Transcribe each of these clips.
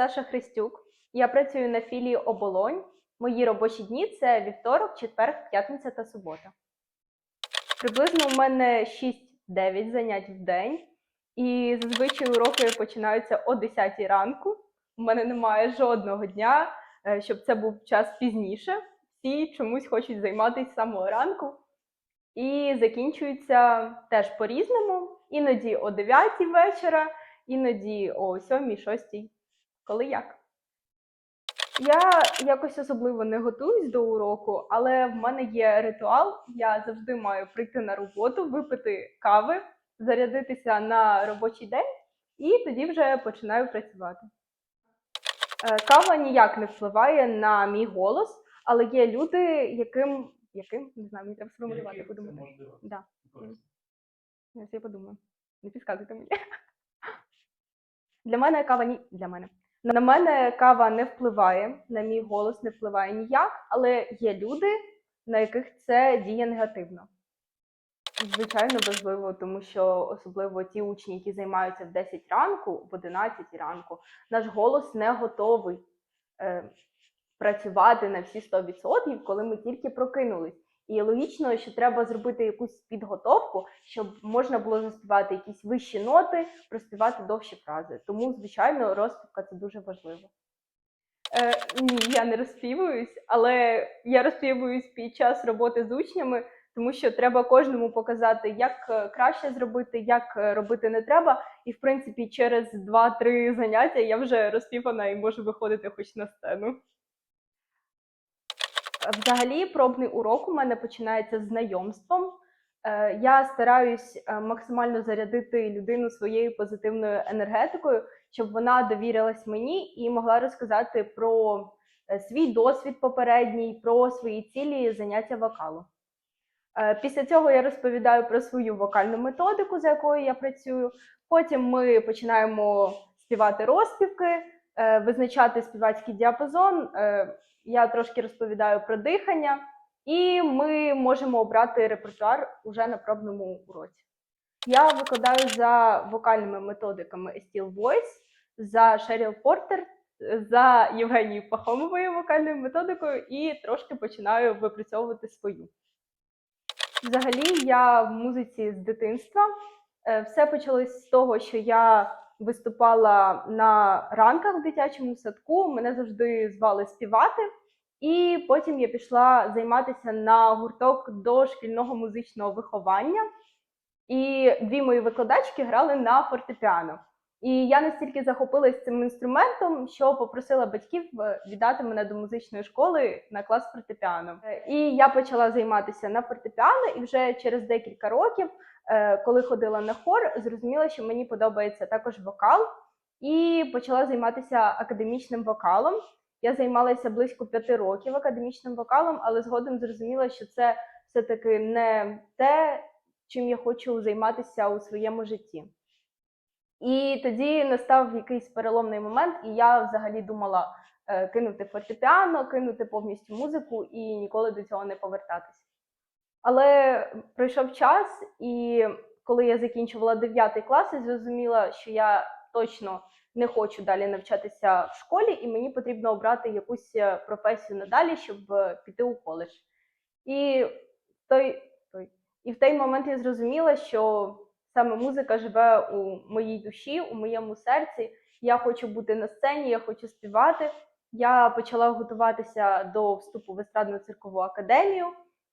Даша Христюк. Я працюю на філії Оболонь. Мої робочі дні це вівторок, четвер, п'ятниця та субота. Приблизно у мене 6-9 занять в день, і зазвичай уроки починаються о 10 ранку. У мене немає жодного дня, е, щоб це був час пізніше. Всі чомусь хочуть займатися з самого ранку. І закінчуються теж по-різному. Іноді о 9 вечора, іноді о 7, 6, коли як. Я якось особливо не готуюсь до уроку, але в мене є ритуал. Я завжди маю прийти на роботу, випити кави, зарядитися на робочий день і тоді вже починаю працювати. Е, Кава ніяк не впливає на мій голос, але є люди, яким, яким не знаю, мені треба сформулювати, подумати. Да. Я подумаю. Не підказуйте мені. Для мене кава ні. Для мене. На мене кава не впливає, на мій голос не впливає ніяк, але є люди, на яких це діє негативно. Звичайно, важливо, тому що особливо ті учні, які займаються в 10 ранку, в 11 ранку, наш голос не готовий е, працювати на всі 100%, коли ми тільки прокинулись. І логічно, що треба зробити якусь підготовку, щоб можна було заспівати якісь вищі ноти, проспівати довші фрази. Тому, звичайно, розпівка це дуже важливо. Е, ні, я не розспівуюсь, але я розспівуюсь під час роботи з учнями, тому що треба кожному показати, як е, краще зробити, як е, робити не треба. І, в принципі, через 2-3 заняття я вже розпівана і можу виходити хоч на сцену. Взагалі, пробний урок у мене починається з знайомством. Е, Я стараюсь е, максимально зарядити людину своєю позитивною енергетикою, щоб вона довірилась мені і могла розказати про е, свій досвід попередній, про свої цілі заняття вокалу. Після цього я розповідаю про свою вокальну методику, за якою я працюю. Потім ми починаємо співати розпівки, визначати співацький діапазон. Я трошки розповідаю про дихання, і ми можемо обрати репертуар уже на пробному уроці. Я викладаю за вокальними методиками Esteel Voice, за Шеріл Портер, за Євгенією Пахомовою вокальною методикою і трошки починаю випрацьовувати свою. Взагалі, я в музиці з дитинства. Е, Все почалось з того, що я виступала на ранках в дитячому садку. Мене завжди звали співати. І потім я пішла займатися на гурток дошкільного музичного виховання. І дві мої викладачки грали на фортепіано. І я настільки захопилась цим інструментом, що попросила батьків е, віддати мене до музичної школи на клас фортепіано. Е, І я почала займатися на фортепіано, і вже через декілька років, е, коли ходила на хор, зрозуміла, що мені подобається також вокал, і почала займатися академічним вокалом. Я займалася близько п'яти років академічним вокалом, але згодом зрозуміла, що це все-таки не те, чим я хочу займатися у своєму житті. І тоді настав якийсь переломний момент, і я взагалі думала е, кинути фортепіано, кинути повністю музику і ніколи до цього не повертатись. Але пройшов час, і коли я закінчувала 9 клас, я зрозуміла, що я точно не хочу далі навчатися в школі, і мені потрібно обрати якусь е, професію надалі, щоб е, піти у коледж. І той, той, і в той момент я зрозуміла, що саме музика живе у моїй душі, у моєму серці. Я хочу бути на сцені, я хочу співати. Я почала готуватися до вступу в естрадну циркову академію,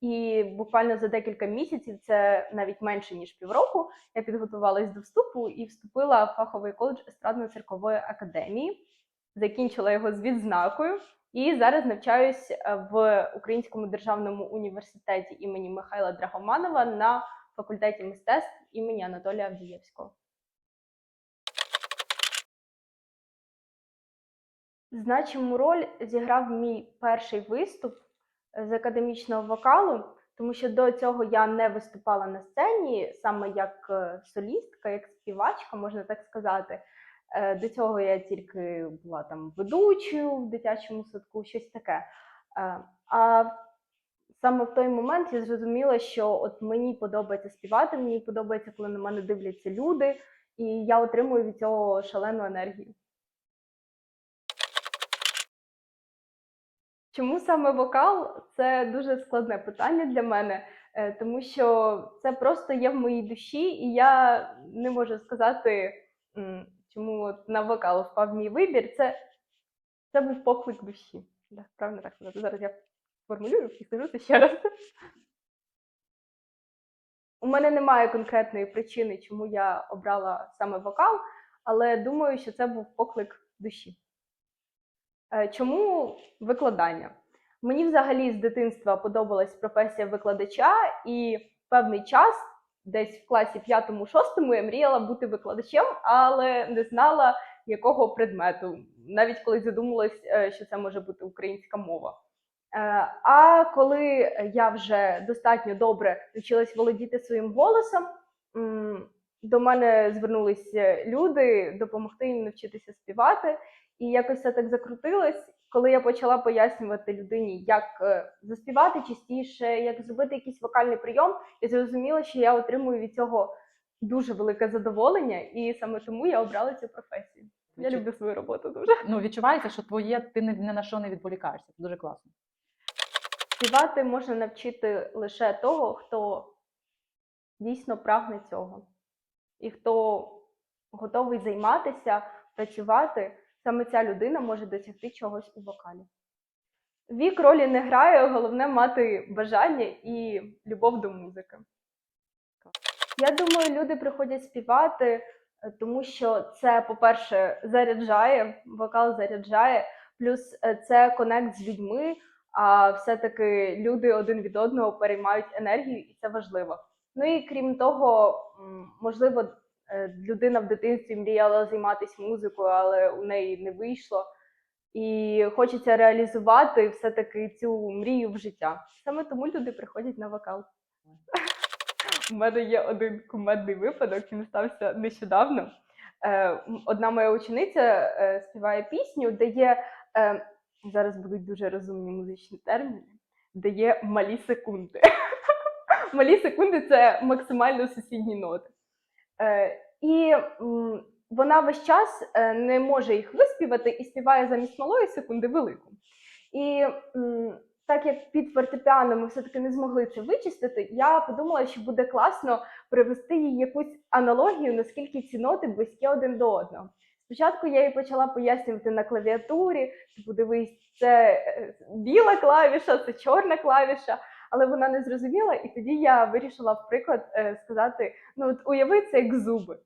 і буквально за декілька місяців, це навіть менше ніж півроку, я підготувалась до вступу і вступила в фаховий коледж естрадно-циркової академії, закінчила його з відзнакою. І зараз навчаюсь е, в Українському державному університеті імені Михайла Драгоманова на факультеті мистецтв імені Анатолія Авдієвського. Значиму роль зіграв мій перший виступ з академічного вокалу, тому що до цього я не виступала на сцені саме як е, солістка, як співачка, можна так сказати. Е, До цього я тільки була там ведучою в дитячому садку, щось таке. Е, А саме в той момент я зрозуміла, що от мені подобається співати, мені подобається, коли на мене дивляться люди, і я отримую від цього шалену енергію. Чому саме вокал? Це дуже складне питання для мене, е, тому що це просто є в моїй душі, і я не можу сказати, чому от на вокал впав мій вибір. Це, це був поклик душі. Да, правильно так. Зараз я формулюю і скажу це ще раз. У мене немає конкретної причини, чому я обрала саме вокал, але думаю, що це був поклик душі. Е, Чому викладання? Мені взагалі з дитинства подобалась професія викладача, і певний час, десь в класі 5-6, я мріяла бути викладачем, але не знала якого предмету, навіть коли задумалась, е, що це може бути українська мова. Е, А коли я вже достатньо добре навчилась володіти своїм голосом, до мене звернулися люди допомогти їм навчитися співати. І якось це так закрутилось, коли я почала пояснювати людині, як е, заспівати частіше, як зробити якийсь вокальний прийом, я зрозуміла, що я отримую від цього дуже велике задоволення, і саме тому я обрала цю професію. Я Відчу- люблю свою роботу дуже. Ну, відчувається, що твоє ти ні на що не відволікаєшся. Це дуже класно. Співати можна навчити лише того, хто дійсно прагне цього, і хто готовий займатися, працювати. Саме ця людина може досягти чогось у вокалі. Вік ролі не грає, головне мати бажання і любов до музики. Я думаю, люди приходять співати, е, тому що це, по-перше, заряджає, вокал заряджає, плюс е, це конект з людьми, а все-таки люди один від одного переймають енергію, і це важливо. Ну і крім того, можливо, е, людина в дитинстві мріяла займатися музикою, але у неї не вийшло. І хочеться реалізувати все-таки цю мрію в життя. Саме тому люди приходять на вокал. У мене є один кумедний випадок, він стався нещодавно. Е, Одна моя учениця е, співає пісню, де є зараз будуть дуже розумні музичні терміни, де є малі секунди. Малі секунди це максимально сусідні ноти. Е, і вона весь час е, не може їх виспівати і співає замість малої секунди велику. І так як під фортепіано ми все-таки не змогли це вичистити, я подумала, що буде класно привести їй якусь аналогію, наскільки ці ноти близькі один до одного. Спочатку я їй почала пояснювати на клавіатурі, типу, дивись, це е, біла клавіша, це чорна клавіша, але вона не зрозуміла, і тоді я вирішила, в приклад, е, сказати: ну от уяви це як зуби.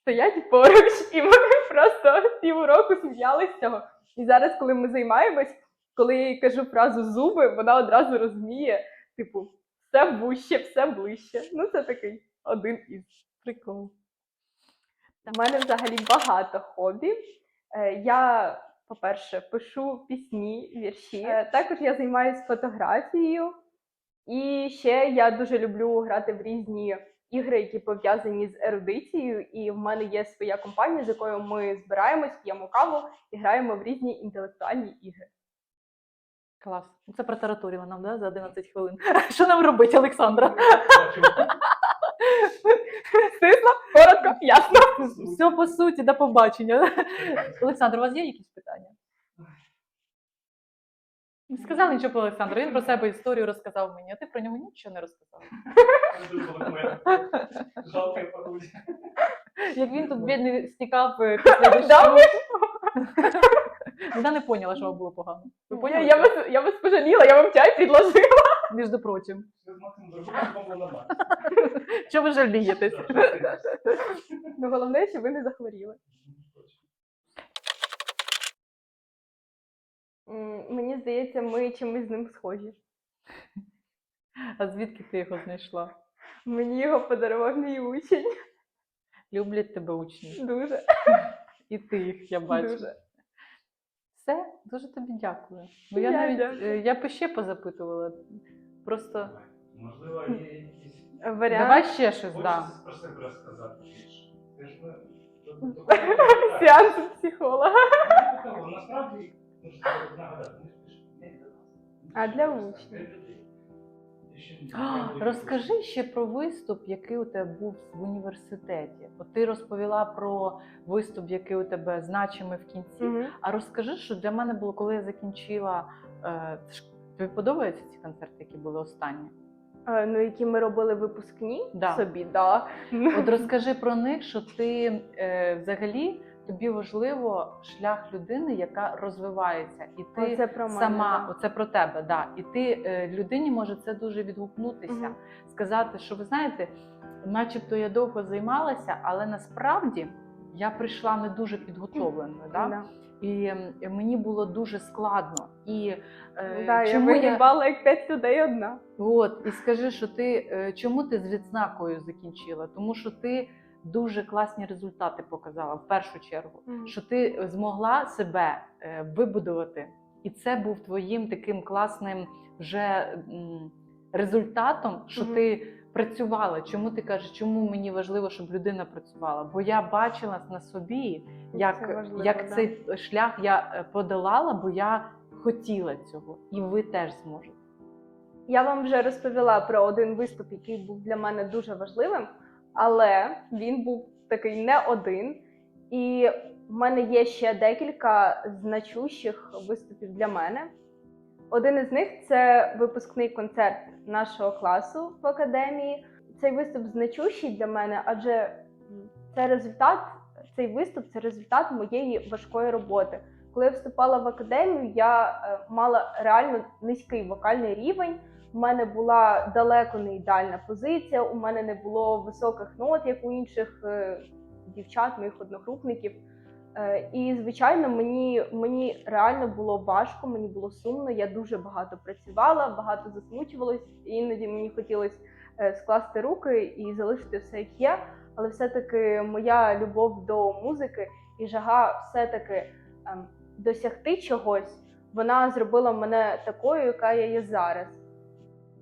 Стоять поруч, і ми просто півроку сміялися цього. І зараз, коли ми займаємось, коли я їй кажу фразу зуби, вона одразу розуміє, типу, все вуще, все ближче. Ну, це такий один із приколів. У мене взагалі багато хобі. Е, Я, по-перше, пишу пісні, вірші. Е, Також я займаюся фотографією. І ще я дуже люблю грати в різні ігри, які пов'язані з ерудицією. І в мене є своя компанія, з якою ми збираємось, п'ємо каву і граємо в різні інтелектуальні ігри. Клас. Це протараторила нам, да, за 11 хвилин. Що нам робити, Олександра? Стисло, коротко, ясно. Все по суті, до побачення. Олександр, у вас є якісь питання? Не сказали нічого про Олександра. Він про себе історію розказав мені, а ти про нього нічого не розказав. Жалко погоді. Як він тут бідний стікав е, після Да, дощу. Вона не поняла, що вам було погано. Ви Я, поняли? я, вас, я вас пожаліла, я вам чай підложила. Між прочим. Вам було нормально. Що ви жалієтесь? Ну, головне, що ви не захворіли. Мені здається, ми чимось з ним схожі. А звідки ти його знайшла? Мені його подарував мій учень. Люблять тебе учні. Дуже. І ти їх, я бачу. Дуже. Все, дуже тобі дякую. Бо я Я навіть дякую. е, я б ще позапитувала. Просто Можливо, є якісь... Варіант. давай ще щось, да. Хочеться про себе розказати. Ти ж ми... Сеанс психолога. Насправді, ну, що треба нагадати, ми ж пишемо не для нас. А для учнів. Розкажи ще про виступ, який у тебе був в університеті. От ти розповіла про виступ, який у тебе значимий в кінці. Мгм. А розкажи, що для мене було, коли я закінчила. Е, тобі подобаються ці концерти, які були останні? Е, Ну, які ми робили випускні Да. собі, да. От розкажи про них, що ти е, взагалі тобі важливо шлях людини, яка розвивається, і ти Оце про мене, сама да. оце про тебе. Да. І ти е, людині може це дуже відгукнутися, Мгм. сказати, що ви знаєте, начебто я довго займалася, але насправді я прийшла не дуже підготовленою. Да? Да. І ем, мені було дуже складно. І е, Да, чому я, вигибала як п'ять людей одна. От, і скажи, що ти е, чому ти з відзнакою закінчила? Тому що ти дуже класні результати показала в першу чергу. Що ти змогла себе е, вибудувати, і це був твоїм таким класним вже м, результатом, що Мгм. ти працювала. Чому ти кажеш, чому мені важливо, щоб людина працювала? Бо я бачила на собі, як, Це важливо, як да. цей шлях я е, подолала, бо я хотіла цього, і ви теж зможете. Я вам вже розповіла про один виступ, який був для мене дуже важливим, але він був такий не один. І в мене є ще декілька значущих виступів для мене. Один із них це випускний концерт нашого класу в академії. Цей виступ значущий для мене, адже це результат, цей виступ це результат моєї важкої роботи. Коли я вступала в академію, я е, мала реально низький вокальний рівень. У мене була далеко не ідеальна позиція, у мене не було високих нот, як у інших е, дівчат, моїх одногрупників. Е, І, звичайно, мені, мені реально було важко, мені було сумно. Я дуже багато працювала, багато засмучувалась. і Іноді мені хотілося е, скласти руки і залишити все як є. Але все-таки моя любов до музики і жага все-таки ем, досягти чогось, вона зробила мене такою, яка я є зараз.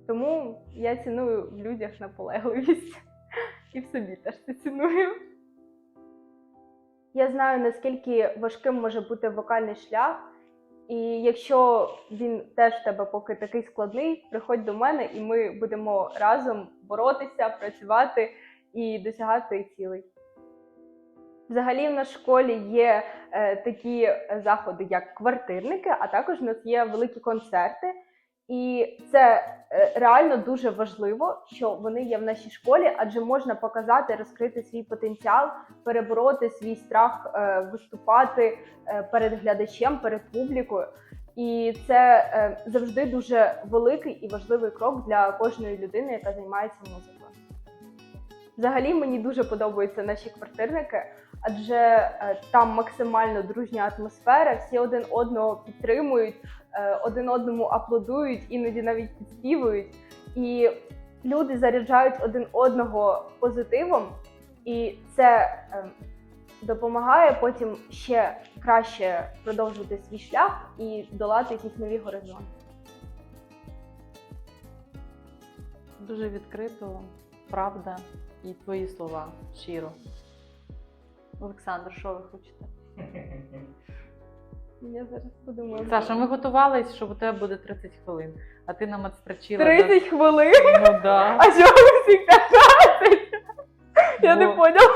Тому я ціную в людях наполегливість і в собі теж це ціную. Я знаю, наскільки важким може бути вокальний шлях, і якщо він теж в тебе поки такий складний, приходь до мене, і ми будемо разом боротися, працювати і досягати цілей. Взагалі, в нашій школі є е, такі заходи, як квартирники, а також у нас є великі концерти. І це е, реально дуже важливо, що вони є в нашій школі, адже можна показати, розкрити свій потенціал, перебороти свій страх е, виступати е, перед глядачем, перед публікою. І це завжди дуже великий і важливий крок для кожної людини, яка займається музикою. Взагалі мені дуже подобаються наші квартирники, адже е, там максимально дружня атмосфера, всі один одного підтримують, е, один одному аплодують, іноді навіть підспівують. І люди заряджають один одного позитивом, і це е, допомагає потім ще краще продовжувати свій шлях і долати якісь нові горизонти. Дуже відкрито, правда і твої слова щиро. Олександр, що ви хочете? Я зараз подумаю. Саша, ми готувались, що у тебе буде 30 хвилин, а ти нам відстрочила. 30 хвилин? за- Ну да. А чого ви всі 15? Я не Бо- поняла.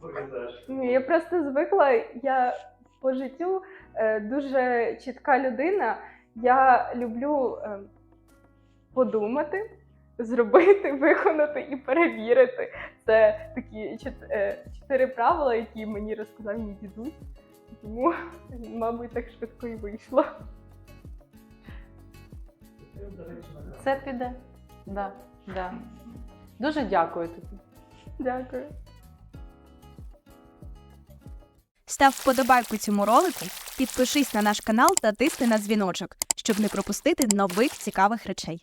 Виглядаєш. Ні, я просто звикла. Я по життю е, дуже чітка людина. Я люблю е, подумати, зробити, виконати і перевірити. Це такі е, чотири правила, які мені розказав мій дідусь. Тому, мабуть, так швидко і вийшло. Це, піде. Да, да. Дуже дякую тобі. Дякую. Став вподобайку цьому ролику, підпишись на наш канал та тисни на дзвіночок, щоб не пропустити нових цікавих речей.